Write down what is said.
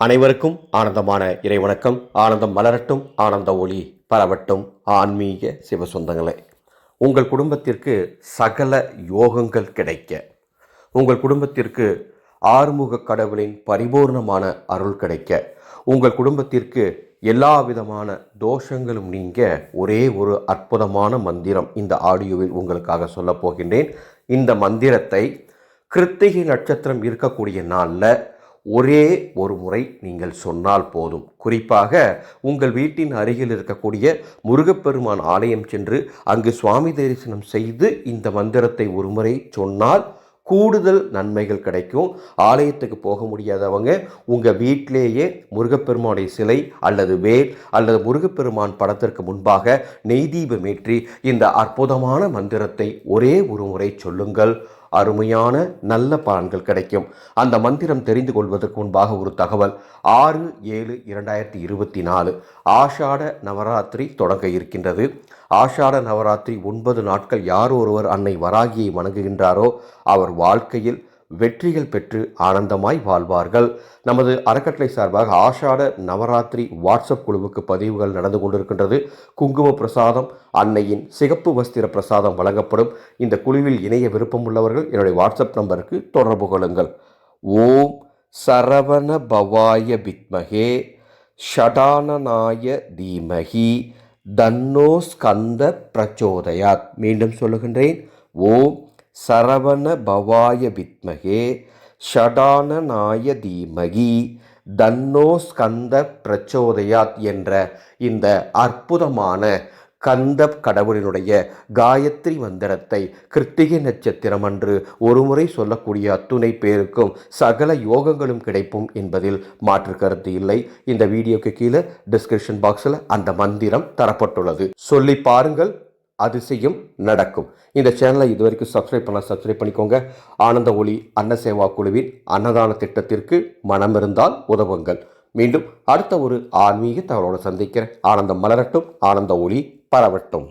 அனைவருக்கும் ஆனந்தமான இறைவணக்கம். ஆனந்தம் மலரட்டும் ஆனந்த ஒளி பரவட்டும். ஆன்மீக சிவ சொந்தங்களே உங்கள் குடும்பத்திற்கு சகல யோகங்கள் கிடைக்க உங்கள் குடும்பத்திற்கு ஆறுமுக கடவுளின் பரிபூர்ணமான அருள் கிடைக்க உங்கள் குடும்பத்திற்கு எல்லா விதமான தோஷங்களும் நீங்க ஒரே ஒரு அற்புதமான மந்திரம் இந்த ஆடியோவில் உங்களுக்காக சொல்லப் போகின்றேன். இந்த மந்திரத்தை கிருத்திகை நட்சத்திரம் இருக்கக்கூடிய நாளில் ஒரே ஒரு முறை நீங்கள் சொன்னால் போதும். குறிப்பாக உங்கள் வீட்டின் அருகில் இருக்கக்கூடிய முருகப்பெருமான் ஆலயம் சென்று அங்கு சுவாமி தரிசனம் செய்து இந்த மந்திரத்தை ஒரு முறை சொன்னால் கூடுதல் நன்மைகள் கிடைக்கும். ஆலயத்துக்கு போக முடியாதவங்க உங்கள் வீட்டிலேயே முருகப்பெருமானுடைய சிலை அல்லது வேல் அல்லது முருகப்பெருமான் படத்திற்கு முன்பாக நெய்தீபமேற்றி இந்த அற்புதமான மந்திரத்தை ஒரே ஒரு முறை சொல்லுங்கள். அருமையான நல்ல பலன்கள் கிடைக்கும். அந்த மந்திரம் தெரிந்து கொள்வதற்கு முன்பாக ஒரு தகவல். ஆறு ஏழு இரண்டாயிரத்தி இருபத்தி நாலு. ஆஷாட நவராத்திரி தொடங்க இருக்கின்றது. ஆஷாட நவராத்திரி ஒன்பது நாட்கள் யார் ஒருவர் அன்னை வராகியை வணங்குகின்றாரோ அவர் வாழ்க்கையில் வெற்றிகள் பெற்று ஆனந்தமாய் வாழ்வார்கள். நமது அறக்கட்டளை சார்பாக ஆஷாட நவராத்திரி வாட்ஸ்அப் குழுவுக்கு பதிவுகள் நடந்து கொண்டிருக்கின்றது. குங்கும பிரசாதம் அன்னையின் சிகப்பு வஸ்திர பிரசாதம் வழங்கப்படும். இந்த குழுவில் இணைய விருப்பம் உள்ளவர்கள் என்னுடைய வாட்ஸ்அப் நம்பருக்கு தொடர்பு கொள்ளுங்கள். ஓம் சரவண பவாய பித்மகே ஷடானநாய தீமகி தன்னோ ஸ்கந்த பிரச்சோதயாத். மீண்டும் சொல்லுகின்றேன். ஓம் சரவண பவாய வித்மகே ஷடானநாய தீமகி தன்னோ ஸ்கந்த பிரச்சோதயாத் என்ற இந்த அற்புதமான கந்த கடவுளினுடைய காயத்ரி மந்திரத்தை கிருத்திகை நட்சத்திரம் அன்று ஒருமுறை சொல்லக்கூடிய அத்துணை பேருக்கும் சகல யோகங்களும் கிடைக்கும் என்பதில் மாற்று கருத்து இல்லை. இந்த வீடியோக்கு கீழே டிஸ்கிரிப்ஷன் பாக்ஸில் அந்த மந்திரம் தரப்பட்டுள்ளது. சொல்லி பாருங்கள். அதிசயம் நடக்கும். இந்த சேனலை இது வரைக்கும் சப்ஸ்கிரைப் பண்ண சப்ஸ்கிரைப் பண்ணிக்கோங்க. ஆனந்த ஒளி அன்ன சேவா குழுவின் அன்னதான திட்டத்திற்கு மனம் இருந்தால் உதவுங்கள். மீண்டும் அடுத்த ஒரு ஆன்மீக தகவலோடு சந்திக்கிறேன். ஆனந்தம் மலரட்டும் ஆனந்த ஒளி பரவட்டும்.